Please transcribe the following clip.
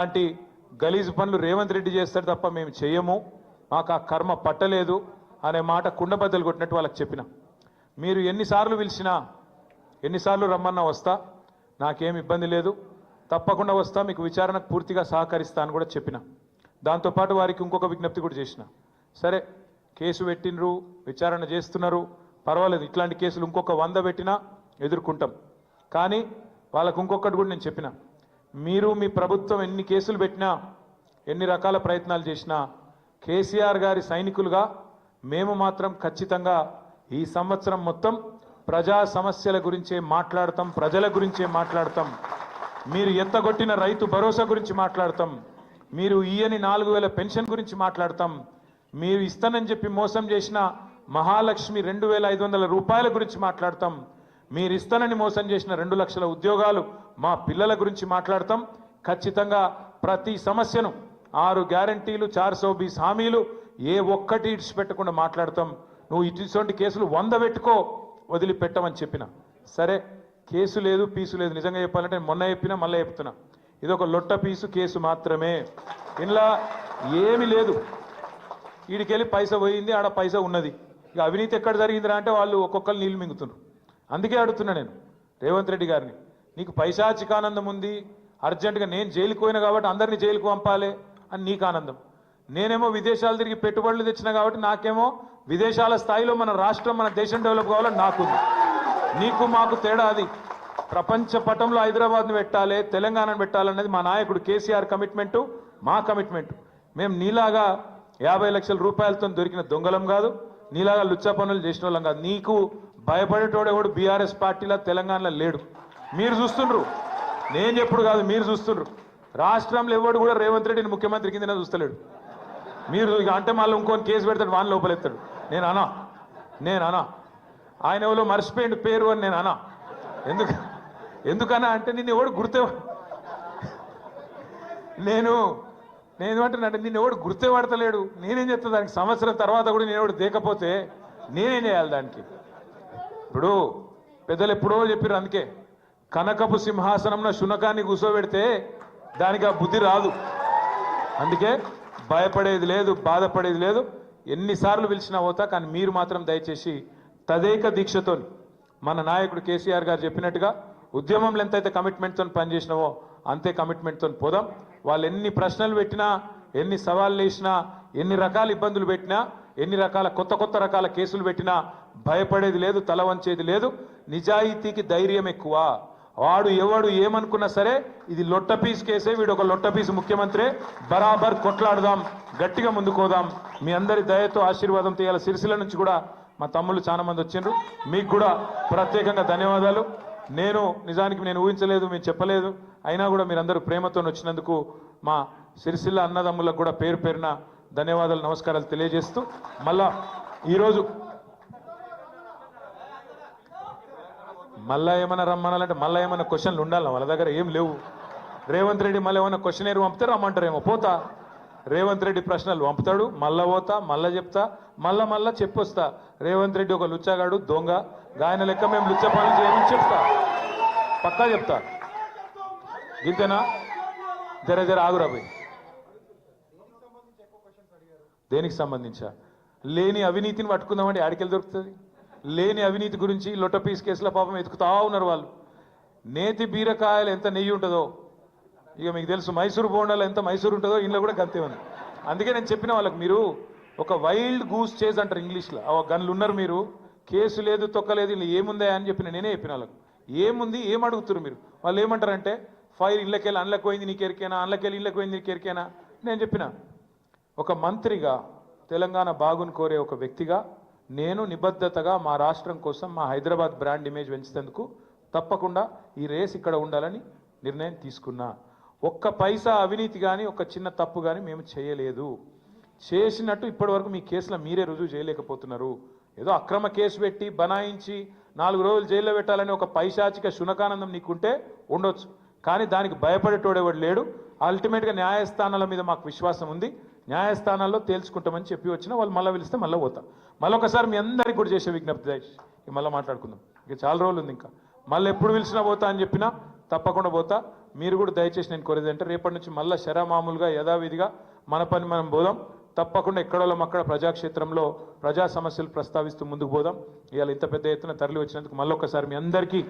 అలాంటి గలీజు పనులు రేవంత్ రెడ్డి చేస్తాడు తప్ప మేము చేయము. మాకు ఆ కర్మ పట్టలేదు అనే మాట కుండబద్దలు కొట్టినట్టు వాళ్ళకి చెప్పిన. మీరు ఎన్నిసార్లు పిలిచినా ఎన్నిసార్లు రమ్మన్నా వస్తా నాకేం ఇబ్బంది లేదు. తప్పకుండా వస్తా మీకు విచారణకు పూర్తిగా సహకరిస్తా అని కూడా చెప్పిన. దాంతోపాటు వారికి ఇంకొక విజ్ఞప్తి కూడా చేసిన. సరే కేసు పెట్టినరు విచారణ చేస్తున్నారు పర్వాలేదు ఇట్లాంటి కేసులు ఇంకొక వంద పెట్టినా ఎదుర్కొంటాం. కానీ వాళ్ళకు ఇంకొకటి కూడా నేను చెప్పిన. మీరు మీ ప్రభుత్వం ఎన్ని కేసులు పెట్టినా ఎన్ని రకాల ప్రయత్నాలు చేసినా కేసీఆర్ గారి సైనికులుగా మేము మాత్రం ఖచ్చితంగా ఈ సంవత్సరం మొత్తం ప్రజా సమస్యల గురించే మాట్లాడతాం ప్రజల గురించే మాట్లాడతాం. మీరు ఎత్తగొట్టిన రైతు భరోసా గురించి మాట్లాడతాం. మీరు ఈయని నాలుగు వేల పెన్షన్ గురించి మాట్లాడతాం. మీరు ఇస్తానని చెప్పి మోసం చేసిన మహాలక్ష్మి రెండు వేల ఐదు వందల రూపాయల గురించి మాట్లాడతాం. మీరు ఇస్తానని మోసం చేసిన రెండు లక్షల ఉద్యోగాలు మా పిల్లల గురించి మాట్లాడతాం. ఖచ్చితంగా ప్రతి సమస్యను ఆరు గ్యారంటీలు చార్ సోబీస్ హామీలు ఏ ఒక్కటి ఇడిచిపెట్టకుండా మాట్లాడతాం. నువ్వు ఇటువంటి కేసులు వంద పెట్టుకో వదిలిపెట్టమని చెప్పిన. సరే కేసు లేదు పీసు లేదు. నిజంగా చెప్పాలంటే మొన్న చెప్పినా మళ్ళీ చెప్తున్నా. ఇది ఒక లొట్ట పీసు కేసు మాత్రమే. ఇందులో ఏమీ లేదు. వీడికెళ్ళి పైసా పోయింది ఆడ పైసా ఉన్నది. ఇక అవినీతి ఎక్కడ జరిగిందిరా అంటే వాళ్ళు ఒక్కొక్కరు నీళ్ళు మింగుతున్నారు. అందుకే అడుగుతున్నా నేను. రేవంత్ రెడ్డి గారిని. నీకు పైశాచికానందం ఉంది. అర్జెంటుగా నేను జైలుకు పోయినా కాబట్టి అందరినీ జైలుకు పంపాలి అని నీకు ఆనందం. నేనేమో విదేశాలు తిరిగి పెట్టుబడులు తెచ్చినా కాబట్టి నాకేమో విదేశాల స్థాయిలో మన రాష్ట్రం మన దేశం డెవలప్ కావాలని నాకుంది. నీకు మాకు తేడా అది. ప్రపంచ పటంలో హైదరాబాద్ను పెట్టాలి తెలంగాణను పెట్టాలన్నది మా నాయకుడు కేసీఆర్ కమిట్మెంటు మా కమిట్మెంట్. మేము నీలాగా యాభై లక్షల రూపాయలతో దొరికిన దొంగలం కాదు నీలాగా లుచ్చా పనులు చేసిన వాళ్ళం కాదు. నీకు భయపడేటోడెవడు బీఆర్ఎస్ పార్టీలో తెలంగాణలో లేడు. మీరు చూస్తుండ్రు. నేను చెప్పుడు కాదు మీరు చూస్తుండ్రు. రాష్ట్రంలో ఎవడు కూడా రేవంత్ రెడ్డిని ముఖ్యమంత్రి కింద చూస్తలేడు. మీరు ఇక అంటే మళ్ళీ ఇంకొని కేసు పెడతాడు వాన్ లోపలెత్తాడు నేను అనా. నేను అనా. ఆయన ఎవరో మర్చిపోయిండు పేరు అని నేను అనా. ఎందుకు? ఎందుకన్నా అంటే నిన్ను ఎవడు గుర్తే నేను నేను అంటే నిన్ను ఎవడు గుర్తే పడతలేడు. నేనేం చేస్తా దానికి సంవత్సరం తర్వాత కూడా నేను ఎవడు దేకపోతే నేనేం చేయాలి దానికి? ఇప్పుడు పెద్దలు ఎప్పుడో చెప్పారు అందుకే కనకపు సింహాసనంలో శునకాన్ని కూర్చోబెడితే దానికి ఆ బుద్ధి రాదు. అందుకే భయపడేది లేదు బాధపడేది లేదు. ఎన్నిసార్లు పిలిచినా పోతా కానీ మీరు మాత్రం దయచేసి తదేక దీక్షతో మన నాయకుడు కేసీఆర్ గారు చెప్పినట్టుగా ఉద్యమంలో ఎంతైతే కమిట్మెంట్తో పనిచేసినావో అంతే కమిట్మెంట్తో పోదాం. వాళ్ళు ఎన్ని ప్రశ్నలు పెట్టినా ఎన్ని సవాళ్ళు వేసినా ఎన్ని రకాల ఇబ్బందులు పెట్టినా ఎన్ని రకాల కొత్త కొత్త రకాల కేసులు పెట్టినా భయపడేది లేదు తల వంచేది లేదు. నిజాయితీకి ధైర్యం ఎక్కువ. వాడు ఎవడు ఏమనుకున్నా సరే ఇది లొట్ట పీస్ కేసే వీడు ఒక లొట్ట పీస్ ముఖ్యమంత్రి. బరాబర్ కొట్లాడదాం గట్టిగా ముందుకోదాం. మీ అందరి దయతో ఆశీర్వాదం తీయాలి సిరిసిల నుంచి కూడా మా తమ్ముళ్ళు చాలా మంది వచ్చిండ్రు. మీకు కూడా ప్రత్యేకంగా ధన్యవాదాలు. నేను నిజానికి నేను ఊహించలేదు మీరు చెప్పలేదు. అయినా కూడా మీరందరూ ప్రేమతో వచ్చినందుకు మా సిరిసిల్ల అన్నదమ్ములకు కూడా పేరు పేరున ధన్యవాదాలు నమస్కారాలు తెలియజేస్తూ మళ్ళా ఈరోజు మళ్ళా ఏమైనా రమ్మనాలంటే మళ్ళీ ఏమైనా క్వశ్చన్లు ఉండాలి వాళ్ళ దగ్గర ఏం లేవు. రేవంత్ రెడ్డి మళ్ళీ ఏమైనా క్వశ్చన్ ఏరు పంపితే రమ్మంటారేమో పోతా. రేవంత్ రెడ్డి ప్రశ్నలు పంపుతాడు మళ్ళా పోతా మళ్ళా చెప్తా మళ్ళా మళ్ళా చెప్పొస్తా. రేవంత్ రెడ్డి ఒక లుచ్చగాడు దొంగ. గాయన లెక్క మేము లుచ్చ పనులు చేయమని చెప్తా. పక్కా చెప్తా. ఇంతేనా జర జర ఆగురా పోయి. దేనికి సంబంధించా? లేని అవినీతిని పట్టుకుందామంటే ఆడికెళ్ళి దొరుకుతుంది? లేని అవినీతి గురించి లొట్ట పీస్ కేసుల పాపం ఎతుకుతా ఉన్నారు వాళ్ళు. నేతి బీరకాయలు ఎంత నెయ్యి ఉంటుందో. ఇక మీకు తెలుసు మైసూరు బోండాలు ఎంత మైసూరు ఉంటుందో ఇంట్లో కూడా గంతే ఉంది. అందుకే నేను చెప్పిన వాళ్ళకి మీరు ఒక వైల్డ్ గూస్ చేజ్ అంటారు ఇంగ్లీష్లో. ఆ గన్లు ఉన్నారు మీరు కేసు లేదు తొక్కలేదు ఇలా ఏముందా అని చెప్పిన నేనే చెప్పిన వాళ్ళకి. ఏముంది ఏం అడుగుతున్నారు మీరు? వాళ్ళు ఏమంటారంటే ఫైర్ ఇళ్ళకెళ్ళి అన్లకు పోయింది నీకు ఎరికేనా? అన్లకెళ్ళి ఇళ్ళకి పోయింది నీకు ఎరికేనా? నేను చెప్పిన ఒక మంత్రిగా తెలంగాణ బాగుని కోరే ఒక వ్యక్తిగా నేను నిబద్ధతగా మా రాష్ట్రం కోసం మా హైదరాబాద్ బ్రాండ్ ఇమేజ్ పెంచేందుకు తప్పకుండా ఈ రేస్ ఇక్కడ ఉండాలని నిర్ణయం తీసుకున్నా. ఒక్క పైసా అవినీతి కానీ ఒక చిన్న తప్పు కానీ మేము చేయలేదు. చేసినట్టు ఇప్పటివరకు మీ కేసులో మీరే రుజువు చేయలేకపోతున్నారు. ఏదో అక్రమ కేసు పెట్టి బనాయించి నాలుగు రోజులు జైల్లో పెట్టాలని ఒక పైశాచిక శునకానందం నీకుంటే ఉండొచ్చు. కానీ దానికి భయపడేటోడేవాడు లేడు. అల్టిమేట్గా న్యాయస్థానాల మీద మాకు విశ్వాసం ఉంది. న్యాయస్థానాల్లో తేల్చుకుంటామని చెప్పి వచ్చిన వాళ్ళు మళ్ళీ పిలిస్తే మళ్ళీ పోతా. మళ్ళీ ఒకసారి మీ అందరికి కూడా చేసే విజ్ఞప్తి ఇక మళ్ళీ మాట్లాడుకుందాం. ఇక చాలా రోజులు ఉంది ఇంకా. మళ్ళీ ఎప్పుడు పిలిచినా పోతా అని చెప్పినా తప్పకుండా పోతా. మీరు కూడా దయచేసి నేను కోరేది అంటే రేపటి నుంచి మళ్ళీ శరామామూలుగా యథావిధిగా మన పని మనం పోదాం. తప్పకుండా ఎక్కడోళ్ళం అక్కడ ప్రజాక్షేత్రంలో ప్రజా సమస్యలు ప్రస్తావిస్తూ ముందుకు పోదాం. ఇవాళ ఇంత పెద్ద ఎత్తున తరలి వచ్చినందుకు మళ్ళొక్కసారి మీ అందరికీ